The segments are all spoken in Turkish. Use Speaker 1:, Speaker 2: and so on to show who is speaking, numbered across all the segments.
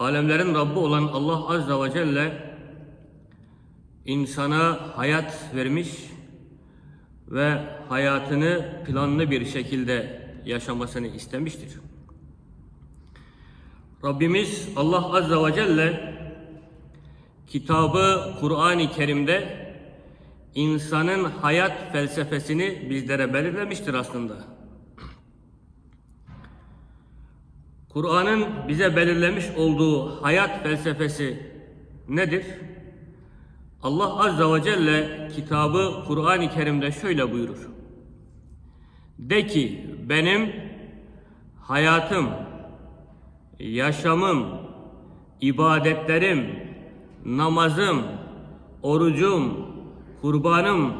Speaker 1: Alemlerin Rabbi olan Allah Azze ve Celle insana hayat vermiş ve hayatını planlı bir şekilde yaşamasını istemiştir. Rabbimiz Allah Azze ve Celle kitabı Kur'an-ı Kerim'de insanın hayat felsefesini bizlere belirlemiştir aslında. Kur'an'ın bize belirlemiş olduğu hayat felsefesi nedir? Allah Azze ve Celle kitabı Kur'an-ı Kerim'de şöyle buyurur. De ki benim hayatım, yaşamım, ibadetlerim, namazım, orucum, kurbanım,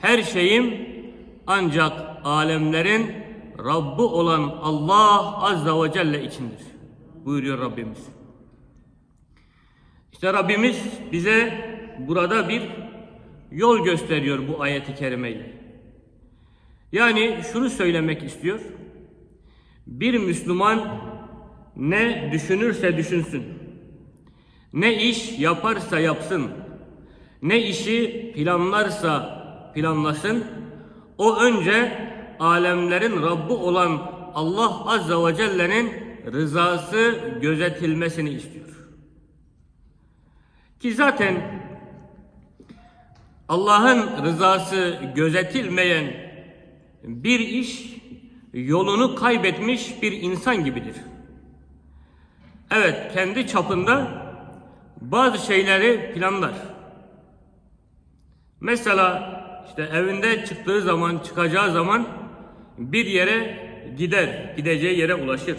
Speaker 1: her şeyim ancak alemlerin Rabbi olan Allah Azze ve Celle içindir. Buyuruyor Rabbimiz. İşte Rabbimiz bize burada bir yol gösteriyor bu ayeti kerimeyle. Yani şunu söylemek istiyor. Bir Müslüman ne düşünürse düşünsün, ne iş yaparsa yapsın, ne işi planlarsa planlasın, o önce alemlerin Rabbi olan Allah Azze ve Celle'nin rızası gözetilmesini istiyor. Ki zaten Allah'ın rızası gözetilmeyen bir iş yolunu kaybetmiş bir insan gibidir. Evet, kendi çapında bazı şeyleri planlar. Mesela işte evinde çıktığı zaman, çıkacağı zaman bir yere gider, gideceği yere ulaşır.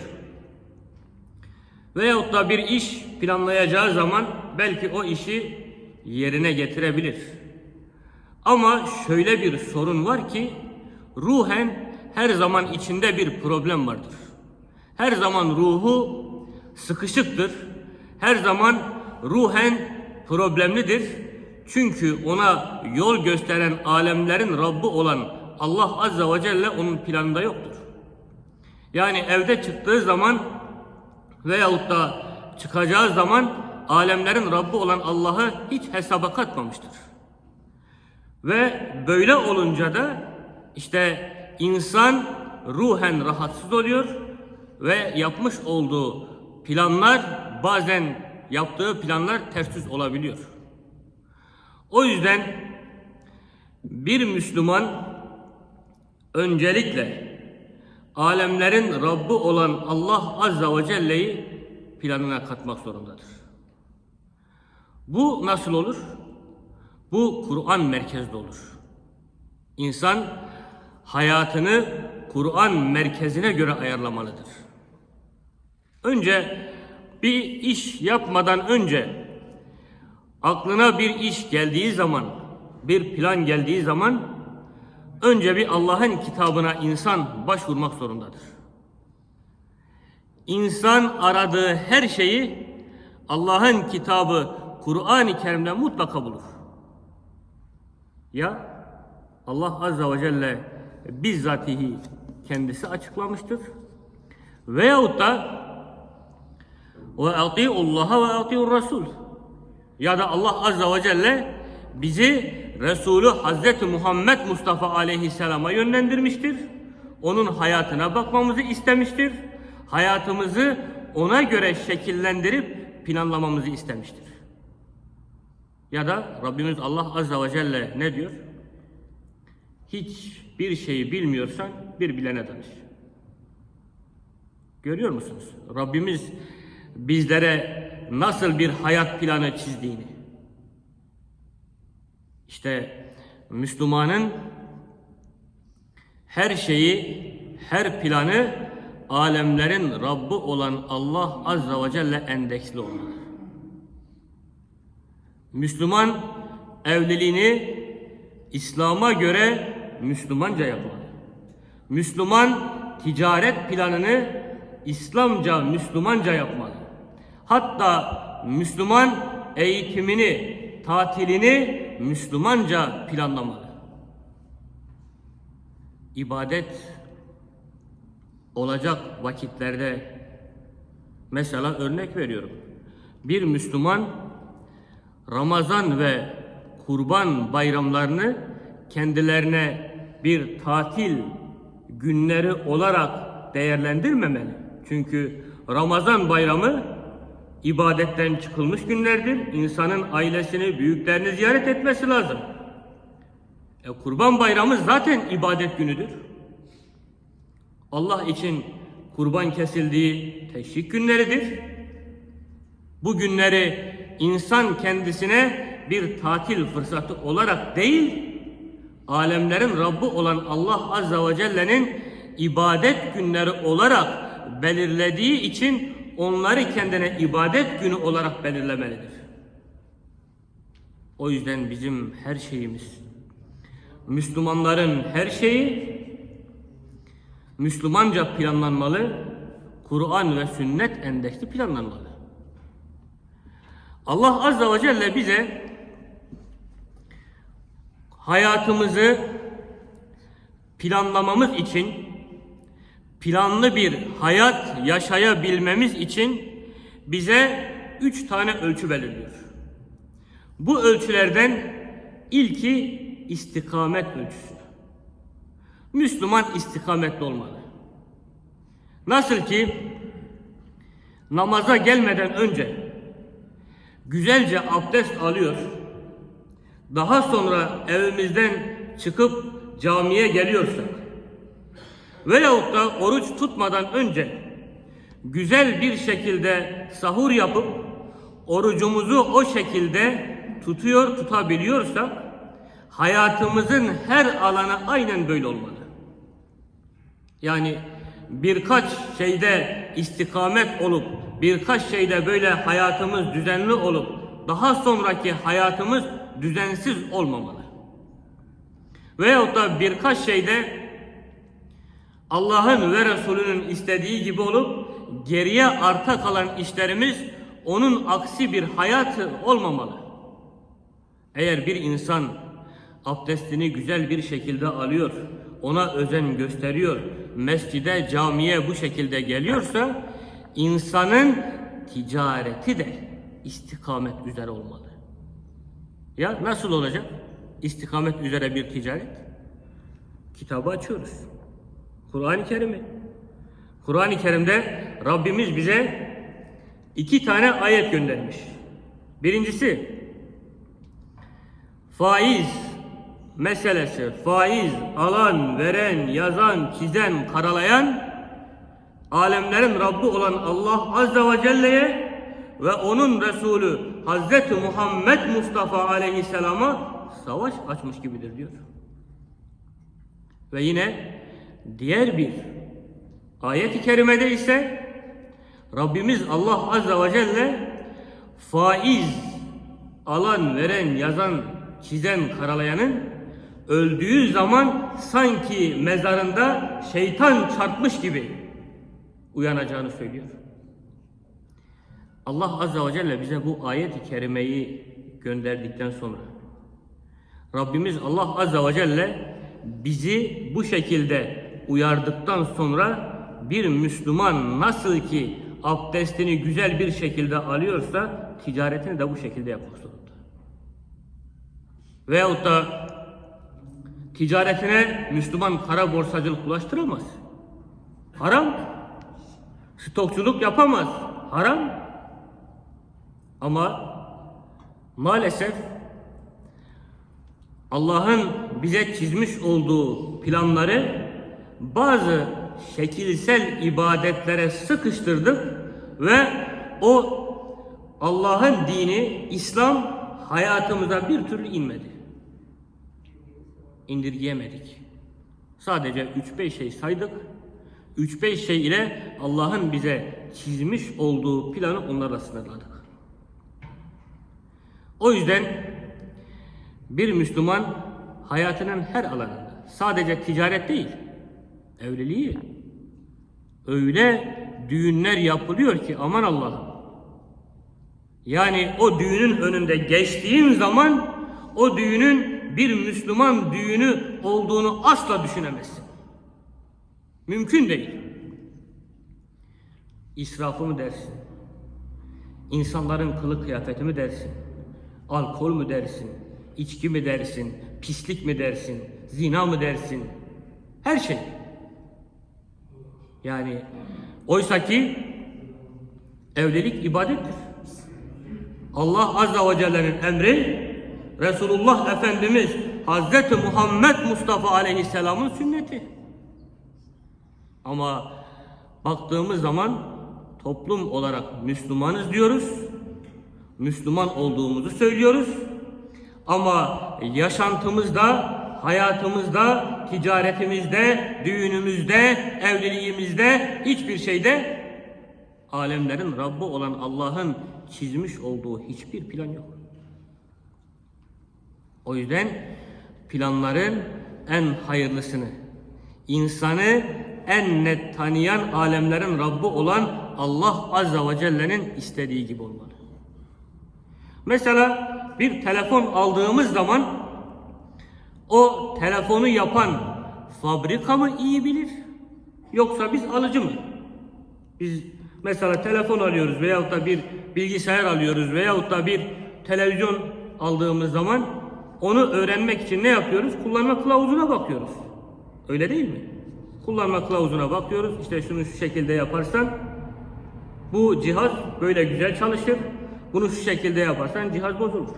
Speaker 1: Veyahut da bir iş planlayacağı zaman belki o işi yerine getirebilir. Ama şöyle bir sorun var ki ruhen her zaman içinde bir problem vardır. Her zaman ruhu sıkışıktır. Her zaman ruhen problemlidir. Çünkü ona yol gösteren alemlerin Rabbi olan Allah Azze ve Celle onun planında yoktur. Yani evde çıktığı zaman veyahut da çıkacağı zaman alemlerin Rabbi olan Allah'ı hiç hesaba katmamıştır. Ve böyle olunca da işte insan ruhen rahatsız oluyor ve yapmış olduğu planlar bazen yaptığı planlar ters yüz olabiliyor. O yüzden bir Müslüman öncelikle alemlerin Rabbi olan Allah Azza ve Celle'yi planına katmak zorundadır. Bu nasıl olur? Bu Kur'an merkezde olur. İnsan hayatını Kur'an merkezine göre ayarlamalıdır. Önce bir iş yapmadan önce aklına bir iş geldiği zaman, bir plan geldiği zaman önce bir Allah'ın kitabına insan başvurmak zorundadır. İnsan aradığı her şeyi Allah'ın kitabı Kur'an-ı Kerim'de mutlaka bulur. Ya Allah Azze ve Celle bizzatihi kendisi açıklamıştır. Veyahut da ve atiullaha ve atiur rasul ya da Allah Azze ve Celle bizi Resulü Hazreti Muhammed Mustafa Aleyhisselam'a yönlendirmiştir. Onun hayatına bakmamızı istemiştir. Hayatımızı ona göre şekillendirip planlamamızı istemiştir. Ya da Rabbimiz Allah Azze ve Celle ne diyor? Hiç bir şeyi bilmiyorsan bir bilene danış. Görüyor musunuz? Rabbimiz bizlere nasıl bir hayat planı çizdiğini. İşte Müslümanın her şeyi, her planı alemlerin Rabbi olan Allah Azze ve Celle endeksli olmalı. Müslüman evliliğini İslam'a göre Müslümanca yapmalı. Müslüman ticaret planını İslamca, Müslümanca yapmalı. Hatta Müslüman eğitimini, tatilini Müslümanca planlamalı. İbadet olacak vakitlerde mesela örnek veriyorum. bir Müslüman Ramazan ve Kurban bayramlarını kendilerine bir tatil günleri olarak değerlendirmemeli. Çünkü Ramazan bayramı ibadetten çıkılmış günlerdir. İnsanın ailesini, büyüklerini ziyaret etmesi lazım. E, kurban bayramı zaten ibadet günüdür. Allah için kurban kesildiği teşvik günleridir. Bu günleri insan kendisine bir tatil fırsatı olarak değil, alemlerin Rabbi olan Allah Azza ve Celle'nin ibadet günleri olarak belirlediği için onları kendine ibadet günü olarak belirlemelidir. O yüzden bizim her şeyimiz, Müslümanların her şeyi Müslümanca planlanmalı, Kur'an ve sünnet endeksli planlanmalı. Allah Azza ve Celle bize hayatımızı planlamamız için, planlı bir hayat yaşayabilmemiz için bize üç tane ölçü belirliyor. Bu ölçülerden ilki istikamet ölçüsü. Müslüman istikametli olmalı. Nasıl ki namaza gelmeden önce güzelce abdest alıyor. Daha sonra evimizden çıkıp camiye geliyorsak veyahut da oruç tutmadan önce güzel bir şekilde sahur yapıp orucumuzu o şekilde tutuyor tutabiliyorsak hayatımızın her alanı aynen böyle olmalı. Yani birkaç şeyde istikamet olup birkaç şeyde böyle hayatımız düzenli olup daha sonraki hayatımız düzensiz olmamalı. Veyahut da birkaç şeyde Allah'ın ve Resulünün istediği gibi olup geriye arta kalan işlerimiz onun aksi bir hayatı olmamalı. Eğer bir insan abdestini güzel bir şekilde alıyor, ona özen gösteriyor, mescide, camiye bu şekilde geliyorsa insanın ticareti de istikamet üzere olmalı. Ya nasıl olacak? İstikamet üzere bir ticaret. Kitabı açıyoruz. Kur'an-ı Kerim'i. Kur'an-ı Kerim'de Rabbimiz bize iki tane ayet göndermiş. Birincisi faiz meselesi, faiz alan, veren, yazan, çizen, karalayan alemlerin Rabbi olan Allah Azze ve Celle'ye ve onun Resulü Hazreti Muhammed Mustafa Aleyhisselam'a savaş açmış gibidir diyor. Ve yine diğer bir ayet-i kerimede ise Rabbimiz Allah Azze ve Celle faiz alan, veren, yazan, çizen, karalayanın öldüğü zaman sanki mezarında şeytan çarpmış gibi uyanacağını söylüyor. Allah Azze ve Celle bize bu ayet-i kerimeyi gönderdikten sonra Rabbimiz Allah Azze ve Celle bizi bu şekilde uyardıktan sonra bir Müslüman nasıl ki abdestini güzel bir şekilde alıyorsa ticaretini de bu şekilde yapmak zorunda. Veyahut da ticaretine Müslüman kara borsacılık ulaştıramaz. Haram. Stokçuluk yapamaz. Haram. Ama maalesef Allah'ın bize çizmiş olduğu planları bazı şekilsel ibadetlere sıkıştırdık ve o Allah'ın dini, İslam hayatımıza bir türlü inmedi. İndirgeyemedik. Sadece 3-5 şey saydık. 3-5 şey ile Allah'ın bize çizmiş olduğu planı onlarla sınırladık. O yüzden bir Müslüman hayatının her alanında sadece ticaret değil, evliliği öyle düğünler yapılıyor ki aman Allah'ım. Yani o düğünün önünde geçtiğin zaman o düğünün bir Müslüman düğünü olduğunu asla düşünemezsin. Mümkün değil. İsrafı mı dersin? İnsanların kılık kıyafeti mi dersin? Alkol mü dersin? İçki mi dersin? Pislik mi dersin? Zina mı dersin? Her şey. Yani oysa ki evlilik ibadettir. Allah Azza ve Celle'nin emri Resulullah Efendimiz Hazreti Muhammed Mustafa Aleyhisselam'ın sünneti. Ama baktığımız zaman toplum olarak Müslümanız diyoruz. Müslüman olduğumuzu söylüyoruz. Ama yaşantımızda, hayatımızda, ticaretimizde, düğünümüzde, evliliğimizde hiçbir şeyde alemlerin Rabbi olan Allah'ın çizmiş olduğu hiçbir plan yok. O yüzden planların en hayırlısını, insanı en net tanıyan alemlerin Rabbi olan Allah Azza ve Celle'nin istediği gibi olmalı. Mesela bir telefon aldığımız zaman o telefonu yapan fabrika mı iyi bilir yoksa biz alıcı mı? Biz mesela telefon alıyoruz veyahut da bir bilgisayar alıyoruz veyahut da bir televizyon aldığımız zaman onu öğrenmek için ne yapıyoruz? Kullanma kılavuzuna bakıyoruz. Öyle değil mi? Kullanma kılavuzuna bakıyoruz. İşte şunu şu şekilde yaparsan bu cihaz böyle güzel çalışır. Bunu şu şekilde yaparsan cihaz bozulur.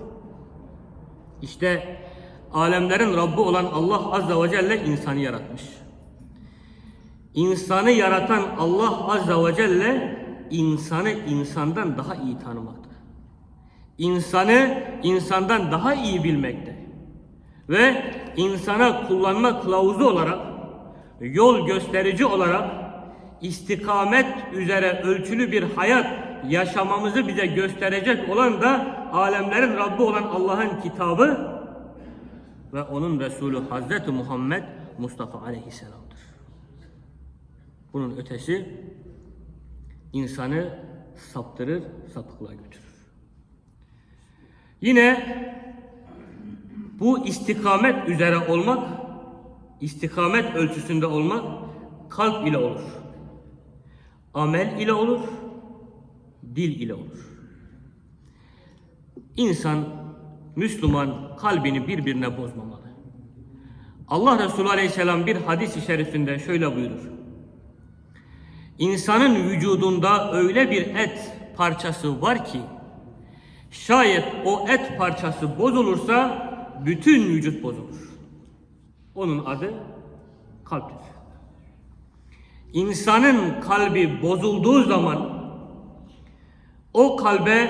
Speaker 1: İşte alemlerin Rabbi olan Allah Azza ve Celle insanı yaratmış. İnsanı yaratan Allah Azza ve Celle insanı insandan daha iyi tanımakta. İnsanı insandan daha iyi bilmekte. Ve insana kullanma kılavuzu olarak, yol gösterici olarak istikamet üzere ölçülü bir hayat yaşamamızı bize gösterecek olan da alemlerin Rabbi olan Allah'ın kitabı ve onun Resulü Hazreti Muhammed Mustafa Aleyhisselam'dır. Bunun ötesi insanı saptırır, sapıklığa götürür. Yine bu istikamet üzere olmak, istikamet ölçüsünde olmak kalp ile olur. Amel ile olur, dil ile olur. İnsan, Müslüman kalbini birbirine bozmamalı. Allah Resulü Aleyhisselam bir hadis-i şerifinde şöyle buyurur. İnsanın vücudunda öyle bir et parçası var ki şayet o et parçası bozulursa bütün vücut bozulur. Onun adı kalptir. İnsanın kalbi bozulduğu zaman o kalbe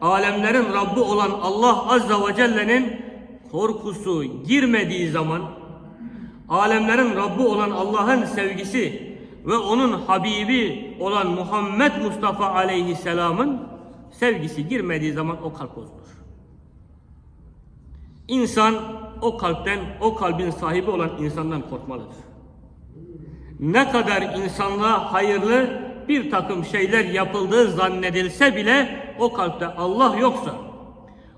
Speaker 1: alemlerin Rabbi olan Allah Azza ve Celle'nin korkusu girmediği zaman alemlerin Rabbi olan Allah'ın sevgisi ve onun Habibi olan Muhammed Mustafa Aleyhisselam'ın sevgisi girmediği zaman o kalp bozulur. İnsan o kalpten, o kalbin sahibi olan insandan korkmalıdır. Ne kadar insanlığa hayırlı bir takım şeyler yapıldığı zannedilse bile o kalpte Allah yoksa,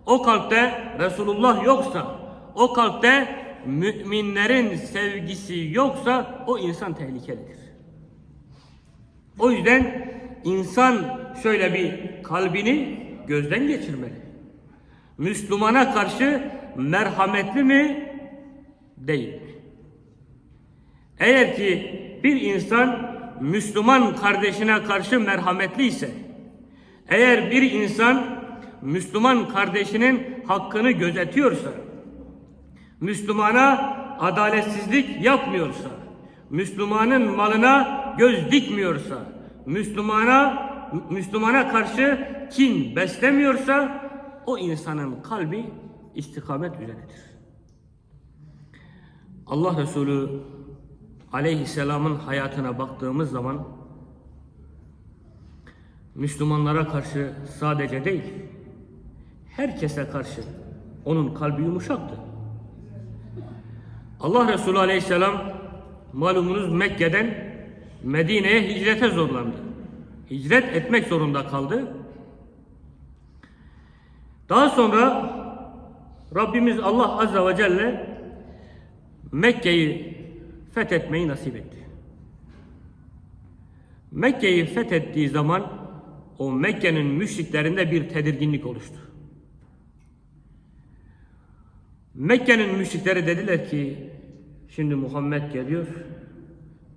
Speaker 1: o kalpte Resulullah yoksa, o kalpte müminlerin sevgisi yoksa o insan tehlikelidir. O yüzden insan şöyle bir kalbini gözden geçirmeli. Müslümana karşı merhametli mi? Değil. Eğer ki bir insan Müslüman kardeşine karşı merhametli ise, eğer bir insan Müslüman kardeşinin hakkını gözetiyorsa, Müslümana adaletsizlik yapmıyorsa, Müslümanın malına göz dikmiyorsa, Müslümana Müslümana karşı kin beslemiyorsa o insanın kalbi istikamet üzeredir. Allah Resulü aleyhisselamın hayatına baktığımız zaman Müslümanlara karşı sadece değil, herkese karşı onun kalbi yumuşaktı. Allah Resulü aleyhisselam malumunuz Mekke'den Medine'ye hicrete zorlandı. Hicret etmek zorunda kaldı. Daha sonra Rabbimiz Allah Azze ve Celle Mekke'yi fethetmeyi nasip etti. Mekke'yi fethettiği zaman o Mekke'nin müşriklerinde bir tedirginlik oluştu. Mekke'nin müşrikleri dediler ki şimdi Muhammed geliyor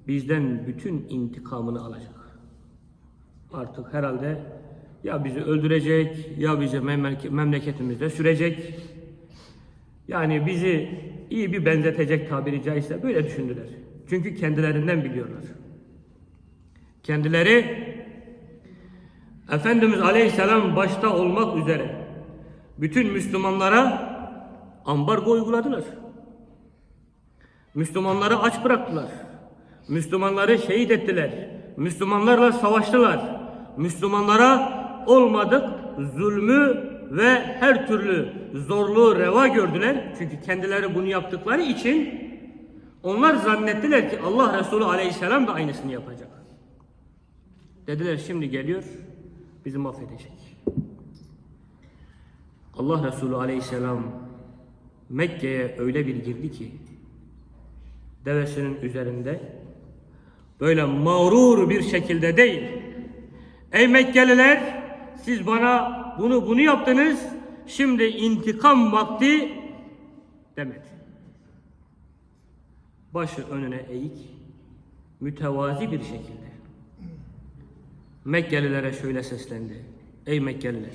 Speaker 1: bizden bütün intikamını alacak. Artık herhalde ya bizi öldürecek ya bizi memleke- memleketimizde sürecek. Yani bizi iyi bir benzetecek tabiri caizse böyle düşündüler. Çünkü kendilerinden biliyorlar. Kendileri Efendimiz Aleyhisselam başta olmak üzere bütün Müslümanlara ambargo uyguladılar. Müslümanları aç bıraktılar. Müslümanları şehit ettiler. Müslümanlarla savaştılar. Müslümanlara olmadık zulmü ve her türlü zorluğu reva gördüler. Çünkü kendileri bunu yaptıkları için onlar zannettiler ki Allah Resulü Aleyhisselam da aynısını yapacak. Dediler şimdi geliyor bizi mahvedecek. Allah Resulü Aleyhisselam Mekke'ye öyle bir girdi ki devesinin üzerinde böyle mağrur bir şekilde değil. Ey Mekkeliler siz bana bunu bunu yaptınız şimdi intikam vakti demedi. Başı önüne eğik mütevazi bir şekilde Mekkelilere şöyle seslendi. Ey Mekkeliler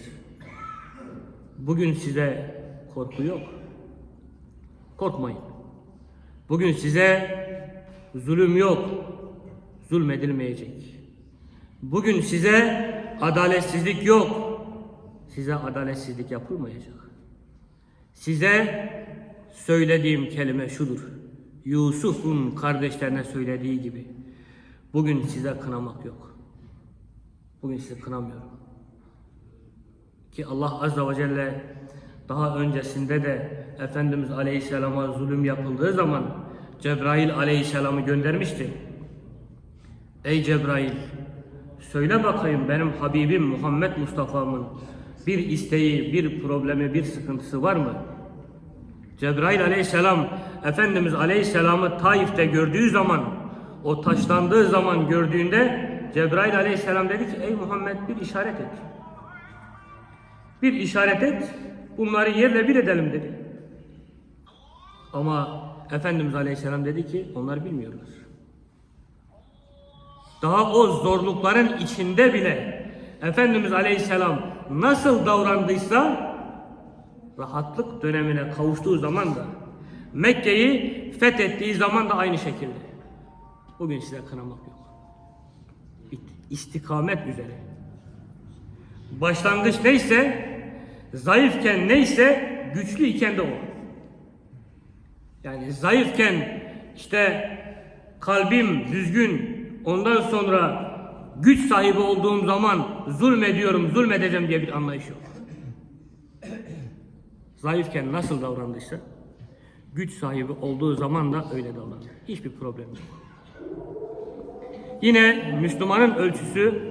Speaker 1: bugün size korku yok. Korkmayın. Bugün size zulüm yok. Zulmedilmeyecek. Bugün size adaletsizlik yok. Size adaletsizlik yapılmayacak. Size söylediğim kelime şudur. Yusuf'un kardeşlerine söylediği gibi. Bugün size kınamak yok. Bugün sizi kınamıyorum. Ki Allah Azze ve Celle daha öncesinde de Efendimiz Aleyhisselam'a zulüm yapıldığı zaman Cebrail Aleyhisselam'ı göndermişti. Ey Cebrail söyle bakayım benim Habibim Muhammed Mustafa'mın bir isteği, bir problemi, bir sıkıntısı var mı? Cebrail Aleyhisselam Efendimiz Aleyhisselam'ı Taif'te gördüğü zaman o taşlandığı zaman gördüğünde Cebrail Aleyhisselam dedi ki ey Muhammed bir işaret et. Bir işaret et. Bunları yerle bir edelim dedi. Ama Efendimiz Aleyhisselam dedi ki onlar bilmiyorlar. Daha o zorlukların içinde bile Efendimiz Aleyhisselam nasıl davrandıysa rahatlık dönemine kavuştuğu zaman da Mekke'yi fethettiği zaman da aynı şekilde. Bugün size kınamak yok. İstikamet üzere. Başlangıç neyse, zayıfken neyse, güçlü iken de o. Yani zayıfken işte kalbim düzgün, ondan sonra güç sahibi olduğum zaman zulmediyorum, zulmedeceğim diye bir anlayış yok. Zayıfken nasıl davrandıysa, güç sahibi olduğu zaman da öyle davranır. Hiçbir problem yok. Yine Müslümanın ölçüsü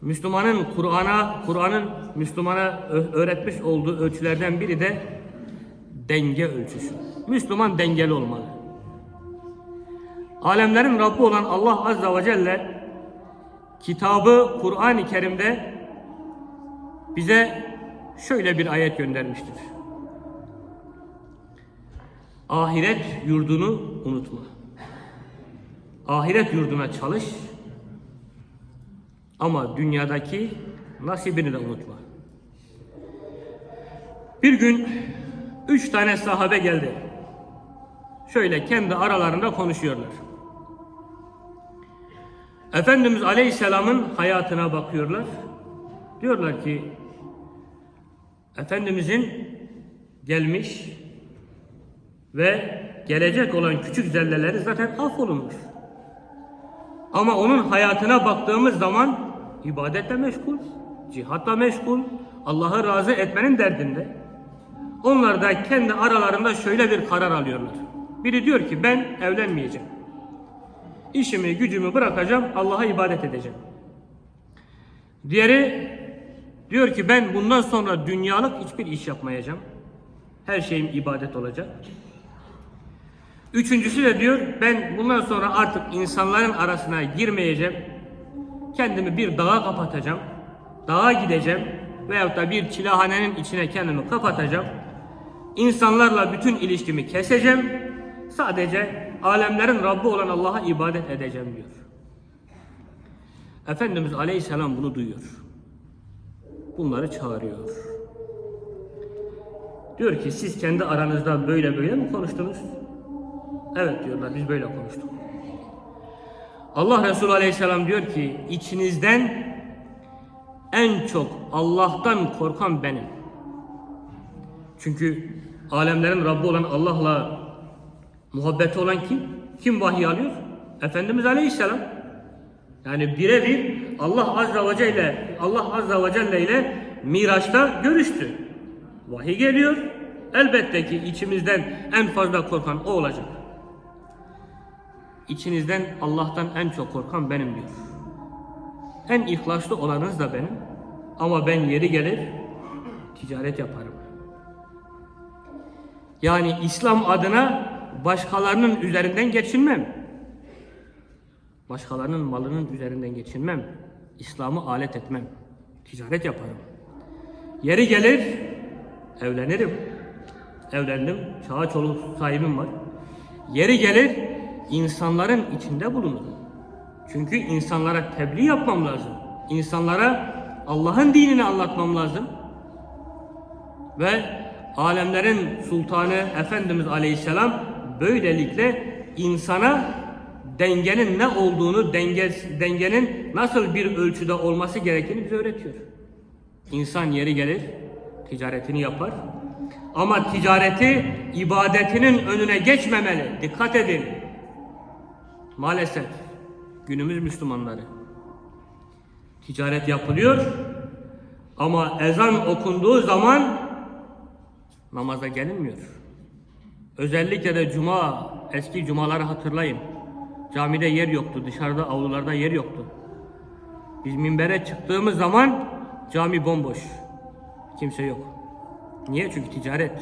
Speaker 1: Müslümanın Kur'an'a, Kur'an'ın Müslümana öğretmiş olduğu ölçülerden biri de denge ölçüsü. Müslüman dengeli olmalı. Alemlerin Rabbi olan Allah Azze ve Celle kitabı Kur'an-ı Kerim'de bize şöyle bir ayet göndermiştir. Ahiret yurdunu unutma. Ahiret yurduna çalış ama dünyadaki nasibini de unutma. Bir gün üç tane sahabe geldi. Şöyle kendi aralarında konuşuyorlar. Efendimiz Aleyhisselam'ın hayatına bakıyorlar. Diyorlar ki Efendimizin gelmiş ve gelecek olan küçük zelleleri zaten affolunmuş. Ama onun hayatına baktığımız zaman ibadetle meşgul, cihatla meşgul, Allah'ı razı etmenin derdinde. Onlar da kendi aralarında şöyle bir karar alıyorlar. Biri diyor ki ben evlenmeyeceğim. İşimi gücümü bırakacağım, Allah'a ibadet edeceğim. Diğeri diyor ki ben bundan sonra dünyalık hiçbir iş yapmayacağım. Her şeyim ibadet olacak. Üçüncüsü de diyor ben bundan sonra artık insanların arasına girmeyeceğim. kendimi bir dağa kapatacağım. Dağa gideceğim veyahut da bir çilehanenin içine kendimi kapatacağım. İnsanlarla bütün ilişkimi keseceğim. Sadece alemlerin Rabbi olan Allah'a ibadet edeceğim diyor. Efendimiz Aleyhisselam bunu duyuyor. Bunları çağırıyor. Diyor ki siz kendi aranızda böyle böyle mi konuştunuz? Evet diyorlar biz böyle konuştuk. Allah Resulü Aleyhisselam diyor ki içinizden en çok Allah'tan korkan benim. Çünkü alemlerin Rabbi olan Allah'la muhabbeti olan kim? Kim vahiy alıyor? Efendimiz Aleyhisselam. Yani birebir Allah Azze ve Celle Allah Azze ve Celle ile Miraç'ta görüştü. Vahiy geliyor. Elbette ki içimizden en fazla korkan o olacak. İçinizden Allah'tan en çok korkan benim diyor. En ihlaslı olanınız da benim. Ama ben yeri gelir ticaret yaparım. Yani İslam adına başkalarının üzerinden geçinmem. Başkalarının malının üzerinden geçinmem. İslam'ı alet etmem. Ticaret yaparım. Yeri gelir evlenirim. Evlendim. Çağa çoluk sahibim var. Yeri gelir insanların içinde bulunurum. Çünkü insanlara tebliğ yapmam lazım. İnsanlara Allah'ın dinini anlatmam lazım. Ve alemlerin sultanı Efendimiz Aleyhisselam böylelikle insana dengenin ne olduğunu, denge, dengenin nasıl bir ölçüde olması gerektiğini bize öğretiyor. İnsan yeri gelir, ticaretini yapar. Ama ticareti ibadetinin önüne geçmemeli. Dikkat edin. Maalesef günümüz Müslümanları ticaret yapılıyor ama ezan okunduğu zaman namaza gelinmiyor. Özellikle de cuma, eski cumaları hatırlayın. Camide yer yoktu, dışarıda avlularda yer yoktu. Biz minbere çıktığımız zaman cami bomboş. Kimse yok. Niye? Çünkü ticaret.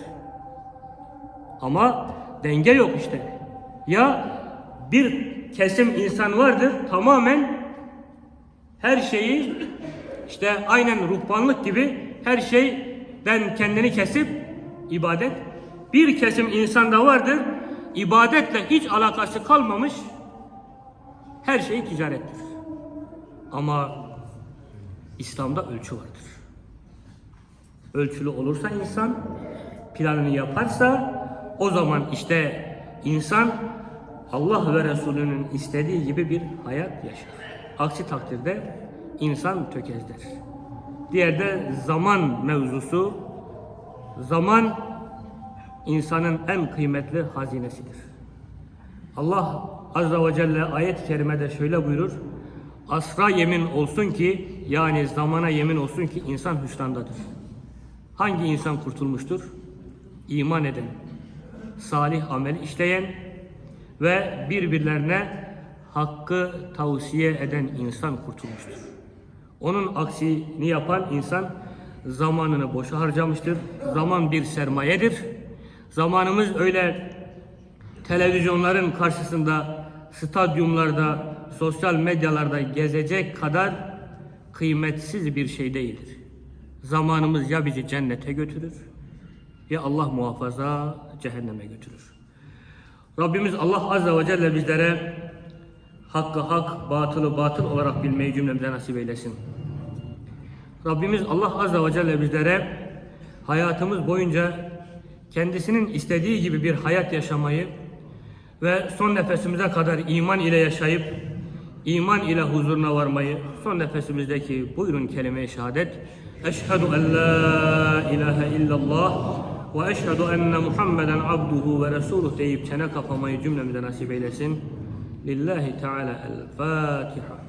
Speaker 1: Ama denge yok işte. Ya bir kesim insan vardır tamamen her şeyi işte aynen ruhbanlık gibi her şeyden kendini kesip ibadet. Bir kesim insan da vardır ibadetle hiç alakası kalmamış her şey ticarettir. Ama İslam'da ölçü vardır. Ölçülü olursa insan planını yaparsa o zaman işte insan Allah ve Resulünün istediği gibi bir hayat yaşar. Aksi takdirde insan tökezler. Diğer de zaman mevzusu. Zaman insanın en kıymetli hazinesidir. Allah Azze ve Celle ayet-i kerimede şöyle buyurur. Asra yemin olsun ki yani zamana yemin olsun ki insan hüsrandadır. Hangi insan kurtulmuştur? İman eden, salih amel işleyen ve birbirlerine hakkı tavsiye eden insan kurtulmuştur. Onun aksini yapan insan zamanını boşa harcamıştır. Zaman bir sermayedir. Zamanımız öyle televizyonların karşısında, stadyumlarda, sosyal medyalarda gezecek kadar kıymetsiz bir şey değildir. Zamanımız ya bizi cennete götürür ya Allah muhafaza cehenneme götürür. Rabbimiz Allah Azze ve Celle bizlere hakkı hak, batılı batıl olarak bilmeyi cümlemize nasip eylesin. Rabbimiz Allah Azze ve Celle bizlere hayatımız boyunca kendisinin istediği gibi bir hayat yaşamayı ve son nefesimize kadar iman ile yaşayıp iman ile huzuruna varmayı son nefesimizdeki buyurun kelime-i şehadet Eşhedü en la ilahe illallah ve eşhedü enne Muhammeden abduhu ve resuluh deyip çene kapamayı cümlemize nasip eylesin. Lillahi Teala el Fatiha.